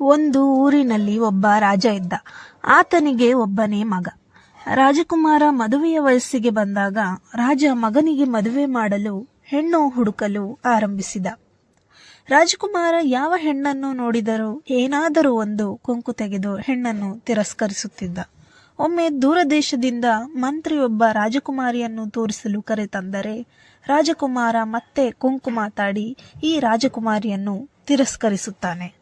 ಒಂದು ಊರಿನಲ್ಲಿ ಒಬ್ಬ ರಾಜ ಇದ್ದ. ಆತನಿಗೆ ಒಬ್ಬನೇ ಮಗ. ರಾಜಕುಮಾರ ಮದುವೆಯ ವಯಸ್ಸಿಗೆ ಬಂದಾಗ ರಾಜ ಮಗನಿಗೆ ಮದುವೆ ಮಾಡಲು, ಹೆಣ್ಣು ಹುಡುಕಲು ಆರಂಭಿಸಿದ. ರಾಜಕುಮಾರ ಯಾವ ಹೆಣ್ಣನ್ನು ನೋಡಿದರೂ ಏನಾದರೂ ಒಂದು ಕೊಂಕು ತೆಗೆದು ಹೆಣ್ಣನ್ನು ತಿರಸ್ಕರಿಸುತ್ತಿದ್ದ. ಒಮ್ಮೆ ದೂರದೇಶದಿಂದ ಮಂತ್ರಿಯೊಬ್ಬ ರಾಜಕುಮಾರಿಯನ್ನು ತೋರಿಸಲು ಕರೆತಂದರೆ ರಾಜಕುಮಾರ ಮತ್ತೆ ಕುಂಕು ಮಾತಾಡಿ ಈ ರಾಜಕುಮಾರಿಯನ್ನು ತಿರಸ್ಕರಿಸುತ್ತಾನೆ.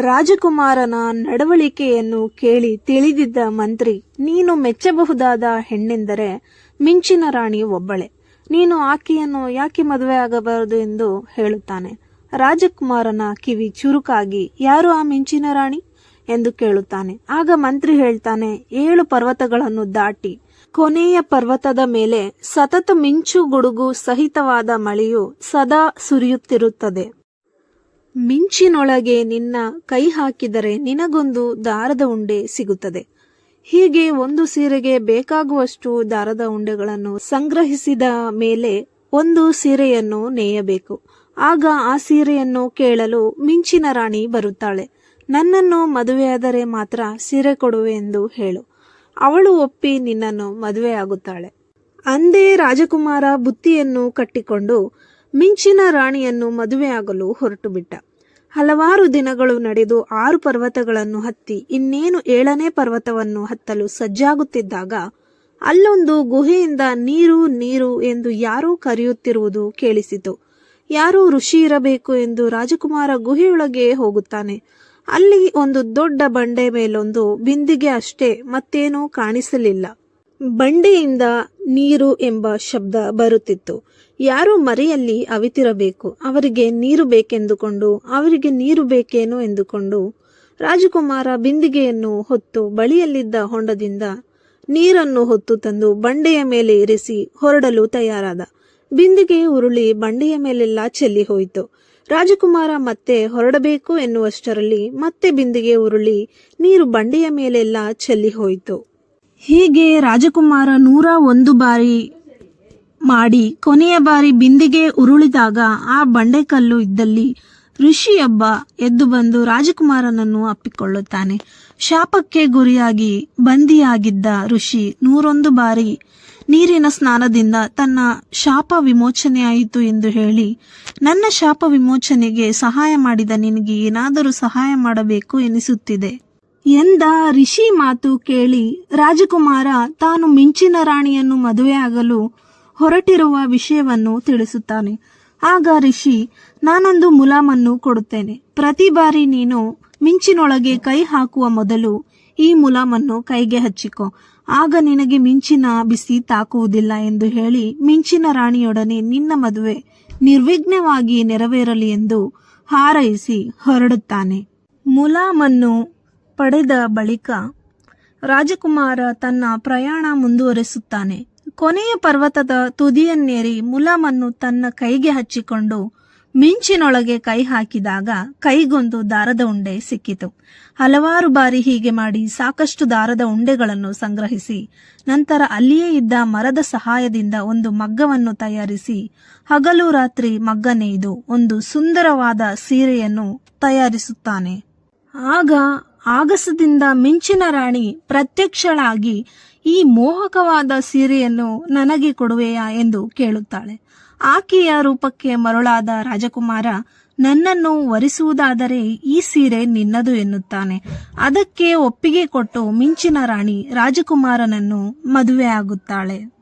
ರಾಜಕುಮಾರನ ನಡವಳಿಕೆಯನ್ನು ಕೇಳಿ ತಿಳಿದಿದ್ದ ಮಂತ್ರಿ, ನೀನು ಮೆಚ್ಚಬಹುದಾದ ಹೆಣ್ಣೆಂದರೆ ಮಿಂಚಿನ ರಾಣಿ ಒಬ್ಬಳೆ. ನೀನು ಆಕೆಯನ್ನು ಯಾಕೆ ಮದುವೆ ಆಗಬಾರದು ಎಂದು ಹೇಳುತ್ತಾನೆ. ರಾಜಕುಮಾರನ ಕಿವಿ ಚುರುಕಾಗಿ, ಯಾರು ಆ ಮಿಂಚಿನ ರಾಣಿ? ಎಂದು ಕೇಳುತ್ತಾನೆ. ಆಗ ಮಂತ್ರಿ ಹೇಳ್ತಾನೆ, ಏಳು ಪರ್ವತಗಳನ್ನು ದಾಟಿ, ಕೊನೆಯ ಪರ್ವತದ ಮೇಲೆ ಸತತ ಮಿಂಚು ಗುಡುಗು ಸಹಿತವಾದ ಮಳೆಯು ಸದಾ ಸುರಿಯುತ್ತಿರುತ್ತದೆ. ಮಿಂಚಿನೊಳಗೆ ನಿನ್ನ ಕೈ ಹಾಕಿದರೆ ನಿನಗೊಂದು ದಾರದ ಉಂಡೆ ಸಿಗುತ್ತದೆ. ಹೀಗೆ ಒಂದು ಸೀರೆಗೆ ಬೇಕಾಗುವಷ್ಟು ದಾರದ ಉಂಡೆಗಳನ್ನು ಸಂಗ್ರಹಿಸಿದ ಮೇಲೆ ಒಂದು ಸೀರೆಯನ್ನು ನೇಯಬೇಕು. ಆಗ ಆ ಸೀರೆಯನ್ನು ಕೇಳಲು ಮಿಂಚಿನ ರಾಣಿ ಬರುತ್ತಾಳೆ. ನನ್ನನ್ನು ಮದುವೆಯಾದರೆ ಮಾತ್ರ ಸೀರೆ ಕೊಡುವೆ ಎಂದು ಹೇಳು. ಅವಳು ಒಪ್ಪಿ ನಿನ್ನನ್ನು ಮದುವೆಯಾಗುತ್ತಾಳೆ. ಅಂದೇ ರಾಜಕುಮಾರ ಬುತ್ತಿಯನ್ನು ಕಟ್ಟಿಕೊಂಡು ಮಿಂಚಿನ ರಾಣಿಯನ್ನು ಮದುವೆಯಾಗಲು ಹೊರಟು ಬಿಟ್ಟ ಹಲವಾರು ದಿನಗಳು ನಡೆದು ಆರು ಪರ್ವತಗಳನ್ನು ಹತ್ತಿ ಇನ್ನೇನು ಏಳನೇ ಪರ್ವತವನ್ನು ಹತ್ತಲು ಸಜ್ಜಾಗುತ್ತಿದ್ದಾಗ, ಅಲ್ಲೊಂದು ಗುಹೆಯಿಂದ ನೀರು ನೀರು ಎಂದು ಯಾರೋ ಕರೆಯುತ್ತಿರುವುದು ಕೇಳಿಸಿತು. ಯಾರೋ ಋಷಿ ಇರಬೇಕು ಎಂದು ರಾಜಕುಮಾರ ಗುಹೆಯೊಳಗೆ ಹೋಗುತ್ತಾನೆ. ಅಲ್ಲಿ ಒಂದು ದೊಡ್ಡ ಬಂಡೆ ಮೇಲೊಂದು ಬಿಂದಿಗೆ ಅಷ್ಟೇ ಮತ್ತೇನೂ ಕಾಣಿಸಲಿಲ್ಲ. ಬಂಡೆಯಿಂದ ನೀರು ಎಂಬ ಶಬ್ದ ಬರುತ್ತಿತ್ತು. ಯಾರೋ ಮರೆಯಲ್ಲಿ ಅವಿತಿರಬೇಕು. ಅವರಿಗೆ ನೀರು ಬೇಕೆಂದುಕೊಂಡು, ಅವರಿಗೆ ನೀರು ಬೇಕೇನೋ ಎಂದುಕೊಂಡು ರಾಜಕುಮಾರ ಬಿಂದಿಗೆಯನ್ನು ಹೊತ್ತು ಬಳಿಯಲ್ಲಿದ್ದ ಹೊಂಡದಿಂದ ನೀರನ್ನು ಹೊತ್ತು ತಂದು ಬಂಡೆಯ ಮೇಲೆ ಇರಿಸಿ ಹೊರಡಲು ತಯಾರಾದ. ಬಿಂದಿಗೆ ಉರುಳಿ ಬಂಡೆಯ ಮೇಲೆಲ್ಲ ಚೆಲ್ಲಿ ಹೋಯಿತು. ರಾಜಕುಮಾರ ಮತ್ತೆ ಹೊರಡಬೇಕು ಎನ್ನುವಷ್ಟರಲ್ಲಿ ಮತ್ತೆ ಬಿಂದಿಗೆ ಉರುಳಿ ನೀರು ಬಂಡೆಯ ಮೇಲೆಲ್ಲ ಚೆಲ್ಲಿ ಹೋಯಿತು. ಹೀಗೆ ರಾಜಕುಮಾರ ನೂರ ಒಂದು ಬಾರಿ ಮಾಡಿ ಕೊನೆಯ ಬಾರಿ ಬಿಂದಿಗೆ ಉರುಳಿದಾಗ ಆ ಬಂಡೆಕಲ್ಲು ಇದ್ದಲ್ಲಿ ಋಷಿಯೊಬ್ಬ ಎದ್ದು ಬಂದು ರಾಜಕುಮಾರನನ್ನು ಅಪ್ಪಿಕೊಳ್ಳುತ್ತಾನೆ. ಶಾಪಕ್ಕೆ ಗುರಿಯಾಗಿ ಬಂದಿಯಾಗಿದ್ದ ಋಷಿ ನೂರೊಂದು ಬಾರಿ ನೀರಿನ ಸ್ನಾನದಿಂದ ತನ್ನ ಶಾಪ ವಿಮೋಚನೆಯಾಯಿತು ಎಂದು ಹೇಳಿ, ನನ್ನ ಶಾಪ ವಿಮೋಚನೆಗೆ ಸಹಾಯ ಮಾಡಿದ ನಿನಗೆ ಏನಾದರೂ ಸಹಾಯ ಮಾಡಬೇಕು ಎನಿಸುತ್ತಿದೆ. ಎಂದ ಋಷಿ ಮಾತು ಕೇಳಿ ರಾಜಕುಮಾರ ತಾನು ಮಿಂಚಿನ ರಾಣಿಯನ್ನು ಮದುವೆಯಾಗಲು ಹೊರಟಿರುವ ವಿಷಯವನ್ನು ತಿಳಿಸುತ್ತಾನೆ. ಆಗ ಋಷಿ ನಾನೊಂದು ಮುಲಾಮನ್ನು ಕೊಡುತ್ತೇನೆ. ಪ್ರತಿ ಬಾರಿ ನೀನು ಮಿಂಚಿನೊಳಗೆ ಕೈ ಹಾಕುವ ಮೊದಲು ಈ ಮುಲಾಮನ್ನು ಕೈಗೆ ಹಚ್ಚಿಕೊ. ಆಗ ನಿನಗೆ ಮಿಂಚಿನ ಬಿಸಿ ತಾಕುವುದಿಲ್ಲ ಎಂದು ಹೇಳಿ ಮಿಂಚಿನ ರಾಣಿಯೊಡನೆ ನಿನ್ನ ಮದುವೆ ನಿರ್ವಿಘ್ನವಾಗಿ ನೆರವೇರಲಿ ಎಂದು ಹಾರೈಸಿ ಹೊರಡುತ್ತಾನೆ. ಮುಲಾಮನ್ನು ಪಡೆದ ಬಳಿಕ ರಾಜಕುಮಾರ ತನ್ನ ಪ್ರಯಾಣ ಮುಂದುವರೆಸುತ್ತಾನೆ. ಕೊನೆಯ ಪರ್ವತದ ತುದಿಯನ್ನೇರಿ ಮುಲಾಮನ್ನು ತನ್ನ ಕೈಗೆ ಹಚ್ಚಿಕೊಂಡು ಮಿಂಚಿನೊಳಗೆ ಕೈ ಹಾಕಿದಾಗ ಕೈಗೊಂದು ದಾರದ ಉಂಡೆ ಸಿಕ್ಕಿತು. ಹಲವಾರು ಬಾರಿ ಹೀಗೆ ಮಾಡಿ ಸಾಕಷ್ಟು ದಾರದ ಉಂಡೆಗಳನ್ನು ಸಂಗ್ರಹಿಸಿ, ನಂತರ ಅಲ್ಲಿಯೇ ಇದ್ದ ಮರದ ಸಹಾಯದಿಂದ ಒಂದು ಮಗ್ಗವನ್ನು ತಯಾರಿಸಿ, ಹಗಲು ರಾತ್ರಿ ಮಗ್ಗ ನೇಯ್ದು ಒಂದು ಸುಂದರವಾದ ಸೀರೆಯನ್ನು ತಯಾರಿಸುತ್ತಾನೆ. ಆಗ ಆಗಸದಿಂದ ಮಿಂಚಿನ ರಾಣಿ ಪ್ರತ್ಯಕ್ಷಳಾಗಿ ಈ ಮೋಹಕವಾದ ಸೀರೆಯನ್ನು ನನಗೆ ಕೊಡುವೆಯಾ ಎಂದು ಕೇಳುತ್ತಾಳೆ. ಆಕೆಯ ರೂಪಕ್ಕೆ ಮರುಳಾದ ರಾಜಕುಮಾರ ನನ್ನನ್ನು ವರಿಸುವುದಾದರೆ ಈ ಸೀರೆ ನಿನ್ನದು ಎನ್ನುತ್ತಾನೆ. ಅದಕ್ಕೆ ಒಪ್ಪಿಗೆ ಕೊಟ್ಟು ಮಿಂಚಿನ ರಾಣಿ ರಾಜಕುಮಾರನನ್ನು ಮದುವೆಯಾಗುತ್ತಾಳೆ.